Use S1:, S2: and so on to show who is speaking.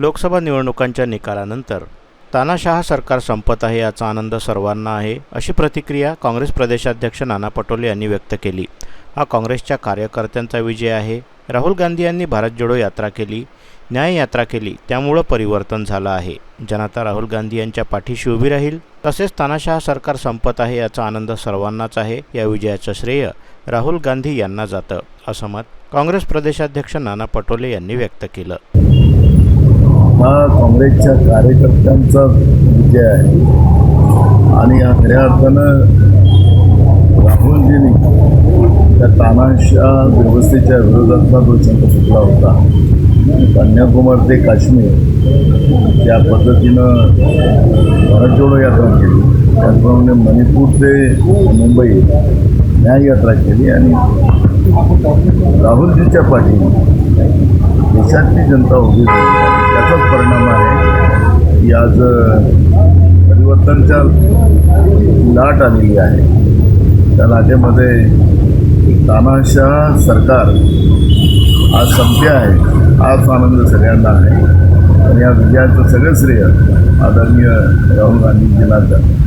S1: लोकसभा निवडणुकांच्या निकालानंतर. तानाशहा सरकार संपत आहे याचा आनंद सर्वांना आहे अशी प्रतिक्रिया काँग्रेस प्रदेशाध्यक्ष नाना पटोले यांनी व्यक्त केली. हा काँग्रेसच्या कार्यकर्त्यांचा विजय आहे. राहुल गांधी यांनी भारत जोडो यात्रा केली न्याय यात्रा केली त्यामुळं परिवर्तन झालं आहे. जनता राहुल गांधी यांच्या पाठीशी उभी राहील तसेच तानाशहा सरकार संपत आहे याचा आनंद सर्वांनाच आहे या विजयाचं श्रेय राहुल गांधी यांना जातं असं मत काँग्रेस प्रदेशाध्यक्ष नाना पटोले यांनी व्यक्त केलं.
S2: हा काँग्रेसच्या कार्यकर्त्यांचा विजय आहे. आणि या खऱ्या अर्थानं राहुलजींनी त्या तानाशा व्यवस्थेच्या विरोधातला जो चंद सुटला होता कन्याकुमार ते काश्मीर त्या पद्धतीनं भारत जोडो यात्रा केली. त्याचप्रमाणे मणिपूर ते मुंबई न्याय यात्रा केली. आणि राहुलजीच्या पाठी देशातली जनता उभी त्याचाच परिणाम आहे. की आज परिवर्तनच्या लाट आलेली आहे. त्या लाटेमध्ये तानाशाह सरकार आज संपले आहे. हाच आनंद सगळ्यांना आहे. आणि या विजयाचं सगळं श्रेय आदरणीय राहुल गांधीजींना जातं.